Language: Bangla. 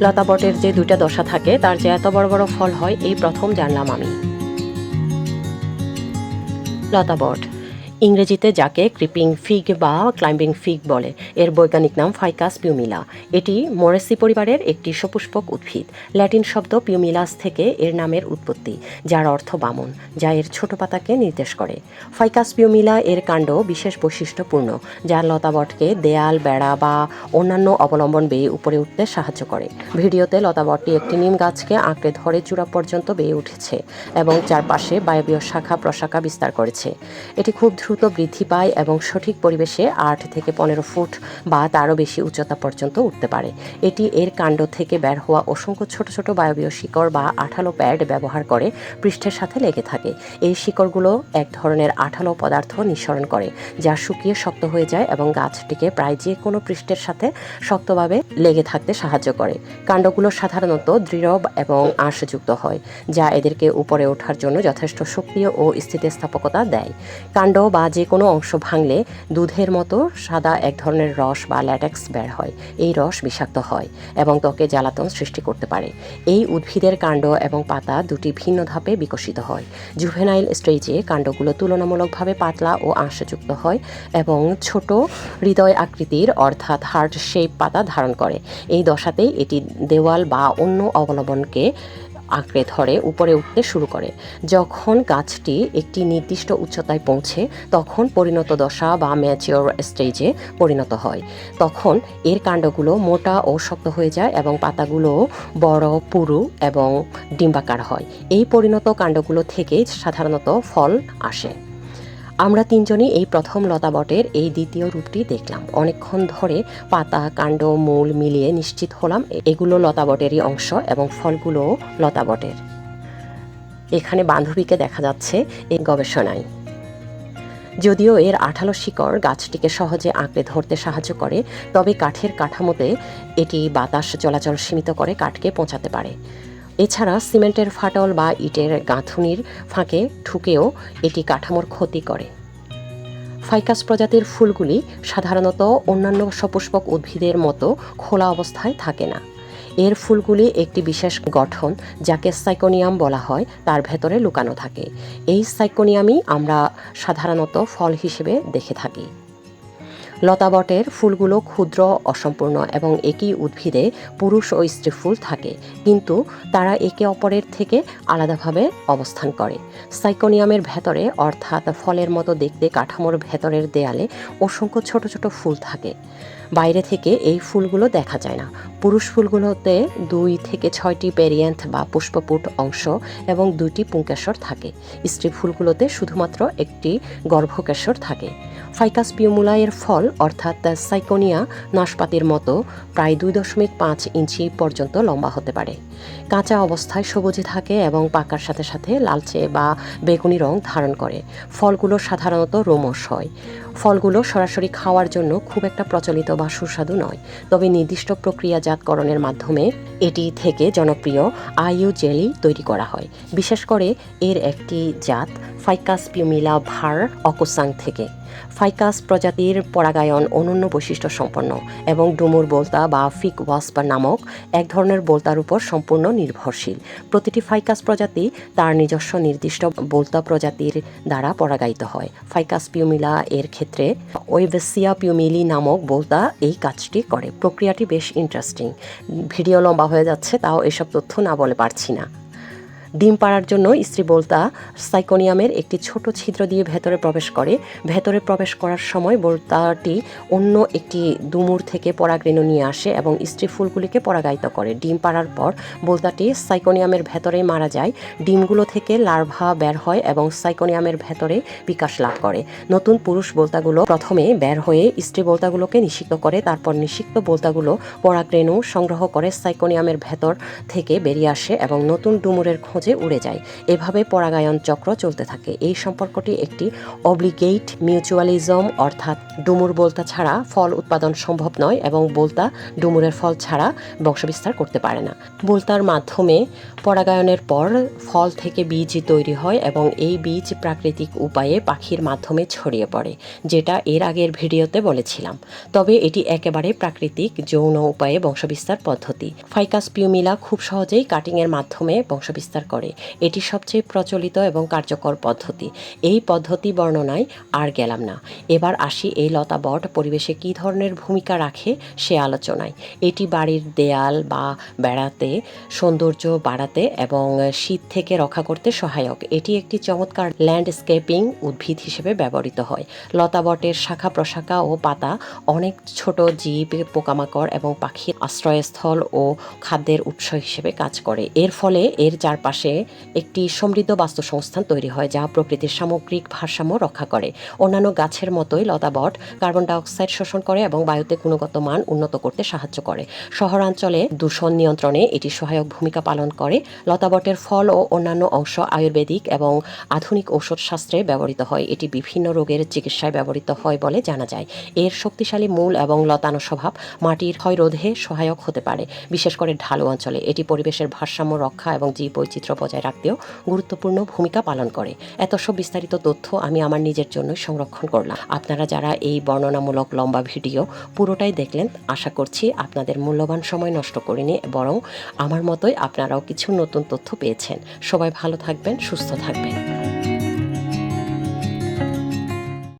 লতাবটের যে দুইটা দশা থাকে, তার যে এত বড় বড় ফল হয়, এই প্রথম জানলাম আমি। লতাবট ইংরেজিতে যাকে ক্রিপিং ফিগ বা ক্লাইম্বিং ফিগ বলে, এর বৈজ্ঞানিক নাম ফাইকাস পিউমিলা। এটি মোরেসি পরিবারের একটি সপুষ্পক উদ্ভিদ। ল্যাটিন শব্দ পিউমিলাস থেকে এর নামের উৎপত্তি, যার অর্থ বামন, যা এর ছোট পাতাকে নির্দেশ করে। ফাইকাস পিউমিলা এর কাণ্ড বিশেষ বৈশিষ্ট্যপূর্ণ, যা লতাবটকে দেয়াল, বেড়া বা অন্যান্য অবলম্বন বেয়ে উপরে উঠতে সাহায্য করে। ভিডিওতে লতাবটটি একটি নিম গাছকে আঁকড়ে ধরে চূড়া পর্যন্ত বেয়ে উঠেছে এবং চারপাশে বায়বীয় শাখা প্রশাখা বিস্তার করেছে। এটি খুব দ্রুত বৃদ্ধি পায় এবং সঠিক পরিবেশে আট থেকে পনেরো ফুট বা তারও বেশি উচ্চতা পর্যন্ত উঠতে পারে। এটি এর কাণ্ড থেকে বের হওয়া অসংখ্য ছোট ছোট বায়বীয় শিকড় বা আঠালো প্যাড ব্যবহার করে পৃষ্ঠের সাথে লেগে থাকে। এই শিকড়গুলো এক ধরনের আঠালো পদার্থ নিঃসরণ করে, যা শুকিয়ে শক্ত হয়ে যায় এবং গাছটিকে প্রায় যে কোনো পৃষ্ঠের সাথে শক্তভাবে লেগে থাকতে সাহায্য করে। কাণ্ডগুলো সাধারণত দৃঢ় এবং আঁশযুক্ত হয়, যা এদেরকে উপরে ওঠার জন্য যথেষ্ট সক্রিয় ও স্থিতিস্থাপকতা দেয়। কাণ্ড বা যে কোনো অংশ ভাঙলে দুধের মতো সাদা এক ধরনের রস বা ল্যাটেক্স বের হয়। এই রস বিষাক্ত হয় এবং ত্বকে জ্বালাতন সৃষ্টি করতে পারে। এই উদ্ভিদের কাণ্ড এবং পাতা দুটি ভিন্ন ধাপে বিকশিত হয়। জুভেনাইল স্টেজে কাণ্ডগুলো তুলনামূলকভাবে পাতলা ও আঁশযুক্ত হয় এবং ছোট হৃদয় আকৃতির অর্থাৎ হার্ট শেপ পাতা ধারণ করে। এই দশাতেই এটি দেওয়াল বা অন্য অবলম্বনকে আঁকড়ে ধরে উপরে উঠতে শুরু করে। যখন গাছটি একটি নির্দিষ্ট উচ্চতায় পৌঁছে, তখন পরিণত দশা বা ম্যাচিওর স্টেজে পরিণত হয়। তখন এর কাণ্ডগুলো মোটা ও শক্ত হয়ে যায় এবং পাতাগুলো বড়, পুরু এবং ডিম্বাকার হয়। এই পরিণত কাণ্ডগুলো থেকে সাধারণত ফল আসে। আমরা তিনজনই এই প্রথম লতাবটের এই দ্বিতীয় রূপটি দেখলাম। অনেকক্ষণ ধরে পাতা, কাণ্ড, মূল মিলিয়ে নিশ্চিত হলাম এগুলো লতাবটেরই অংশ এবং ফলগুলোও লতাবটের এখানে বান্ধবীকে দেখা যাচ্ছে এই গবেষণায়। যদিও এর আঠালো শিকড় গাছটিকে সহজে আঁকড়ে ধরতে সাহায্য করে, তবে কাঠের কাঠামোতে এটি বাতাস চলাচল সীমিত করে কাঠকে পৌঁছাতে পারে। এছাড়া সিমেন্টের ফাটল বা ইটের গাঁথুনির ফাঁকে ঠুকেও এটি কাঠামোর ক্ষতি করে। ফাইকাস প্রজাতির ফুলগুলি সাধারণত অন্যান্য সপুষ্পক উদ্ভিদের মতো খোলা অবস্থায় থাকে না। এর ফুলগুলি একটি বিশেষ গঠন, যাকে সাইকোনিয়াম বলা হয়, তার ভেতরে লুকানো থাকে। এই সাইকোনিয়ামই আমরা সাধারণত ফল হিসেবে দেখে থাকি। লতাবটের ফুলগুলো ক্ষুদ্র, অসম্পূর্ণ এবং একই উদ্ভিদে পুরুষ ও স্ত্রী ফুল থাকে। কিন্তু তারা একে অপরের থেকে আলাদাভাবে অবস্থান করে। সাইকোনিয়ামের ভেতরে, অর্থাৎ ফলের মতো দেখতে কাঠামোর ভেতরের দেয়ালে অসংখ্য ছোট ছোট ফুল থাকে। বাইরে থেকে এই ফুলগুলো দেখা যায় না। পুরুষ ফুলগুলোতে দুই থেকে ছয়টি পেরিয়েন্থ বা পুষ্পপুট অংশ এবং দুইটি পুংকেশর থাকে। স্ত্রী ফুলগুলোতে শুধুমাত্র একটি গর্ভকেশর থাকে। ফাইকাস পিউমুলা এর ফল, অর্থাৎ সাইকোনিয়া নাশপাতির মতো, প্রায় দুই দশমিক পাঁচ ইঞ্চি পর্যন্ত লম্বা হতে পারে। কাঁচা অবস্থায় সবুজে থাকে এবং পাকার সাথে সাথে লালচে বা বেগুনি রং ধারণ করে। ফলগুলো সাধারণত রোমস হয়। ফলগুলো সরাসরি খাওয়ার জন্য খুব একটা প্রচলিত বা সুস্বাদু নয়। তবে নির্দিষ্ট প্রক্রিয়াজাতকরণের মাধ্যমে এটি থেকে জনপ্রিয় আইও জেলি তৈরি করা হয়। বিশেষ করে এর একটি জাত ফাইকাস পিউমিলা ভার অকোসাং থেকে। ফাইকাস প্রজাতির পরাগায়ন অনন্য বৈশিষ্ট্য সম্পন্ন এবং ডুমুর বোলতা বা ফিক ওয়াস্পার নামক এক ধরনের বোলতার উপর সম্পূর্ণ নির্ভরশীল। প্রতিটি ফাইকাস প্রজাতি তার নিজস্ব নির্দিষ্ট বোলতা প্রজাতির দ্বারা পরাগায়িত হয়। ফাইকাস পিউমিলা এর ক্ষেত্রে ওয়েভেসিয়া পিউমিলি নামক বোলতা এই কাজটি করে। প্রক্রিয়াটি বেশ ইন্টারেস্টিং ভিডিও লম্বা হয়ে যাচ্ছে, তাও এসব তথ্য না বলে পারছি না। ডিম পাড়ার জন্য স্ত্রী বোলতা সাইকোনিয়ামের একটি ছোট ছিদ্র দিয়ে ভেতরে প্রবেশ করে। ভেতরে প্রবেশ করার সময় বোলতাটি অন্য একটি দুমুর থেকে পরাগরেণু নিয়ে আসে এবং স্ত্রী ফুলগুলিকে পরাগায়িত করে। ডিম পাড়ার পর বোলতাটি সাইকোনিয়ামের ভেতরে মারা যায়। ডিমগুলো থেকে লার্ভা বের হয় এবং সাইকোনিয়ামের ভেতরে বিকাশ লাভ করে। নতুন পুরুষ বোলতাগুলো প্রথমে বের হয়ে স্ত্রী বোলতাগুলোকে নিষিক্ত করে, তারপর নিষিক্ত বোলতাগুলো পরাগরেণু সংগ্রহ করে সাইকোনিয়ামের ভেতর থেকে বেরিয়ে আসে এবং নতুন ডুমুরের খোঁজে সহজে উড়ে যায়। এভাবে পরাগায়ন চক্র চলতে থাকে। এই সম্পর্কটি একটি অব্লিগেট মিউচুয়ালিজম অর্থাৎ ডুমুর বলতা ছাড়া ফল উৎপাদন সম্ভব নয় এবং বলতা ডুমুরের ফল ছাড়া বংশবিস্তার করতে পারে না। বলতার মাধ্যমে পরাগায়নের পর ফল থেকে বীজ তৈরি হয় এবং এই বীজ প্রাকৃতিক উপায়ে পাখির মাধ্যমে ছড়িয়ে পড়ে, যেটা এর আগের ভিডিওতে বলেছিলাম। তবে এটি একেবারে প্রাকৃতিক, যৌন উপায়ে বংশবিস্তার পদ্ধতি। ফাইকাস পিউমিলা খুব সহজেই কাটিংয়ের মাধ্যমে বংশবিস্তার করে। এটি সবচেয়ে প্রচলিত এবং কার্যকর পদ্ধতি। এই পদ্ধতি বর্ণনায় আর গেলাম না। এবার আসি এই লতা বট পরিবেশে কী ধরনের ভূমিকা রাখে সে আলোচনায়। এটি বাড়ির দেয়াল বা বেড়াতে, সৌন্দর্য বাড়াতে এবং শীত থেকে রক্ষা করতে সহায়ক। এটি একটি চমৎকার ল্যান্ডস্কেপিং উদ্ভিদ হিসেবে ব্যবহৃত হয়। লতাবটের শাখা প্রশাখা ও পাতা অনেক ছোট জীব, পোকামাকড় এবং পাখির আশ্রয়স্থল ও খাদ্যের উৎস হিসেবে কাজ করে। এর ফলে এর চারপাশে একটি সমৃদ্ধ বাস্তুসংস্থান তৈরি হয় যা প্রকৃতির সামগ্রিক ভারসাম্য রক্ষা করে। অন্যান্য গাছের মতোই লতাবট কার্বন ডাইঅক্সাইড শোষণ করে এবং বায়ুতে গুণগত মান উন্নত করতে সাহায্য করে। শহরাঞ্চলে দূষণ নিয়ন্ত্রণে এটি সহায়ক ভূমিকা পালন করে। লতাবটের ফল ও অন্যান্য অংশ আয়ুর্বেদিক এবং আধুনিক ঔষধ শাস্ত্রে ব্যবহৃত হয়। এটি বিভিন্ন রোগের চিকিৎসায় ব্যবহৃত হয় বলে জানা যায়। এর শক্তিশালী মূল এবং লতানো স্বভাব মাটির ক্ষয় রোধে সহায়ক হতে পারে, বিশেষ করে ঢালু অঞ্চলে। এটি পরিবেশের ভারসাম্য রক্ষা এবং জীব বৈচিত্র্য বজায় রাখতেও গুরুত্বপূর্ণ ভূমিকা পালন করে। এত সব বিস্তারিত তথ্য আমি আমার নিজের জন্য সংরক্ষণ করলাম। আপনারা যারা এই বর্ণনামূলক লম্বা ভিডিও পুরোটাই দেখলেন, আশা করছি আপনাদের মূল্যবান সময় নষ্ট করিনি, বরং আমার মতোই আপনারাও কিছু নতুন তথ্য পেয়েছেন। সবাই ভালো থাকবেন, সুস্থ থাকবেন।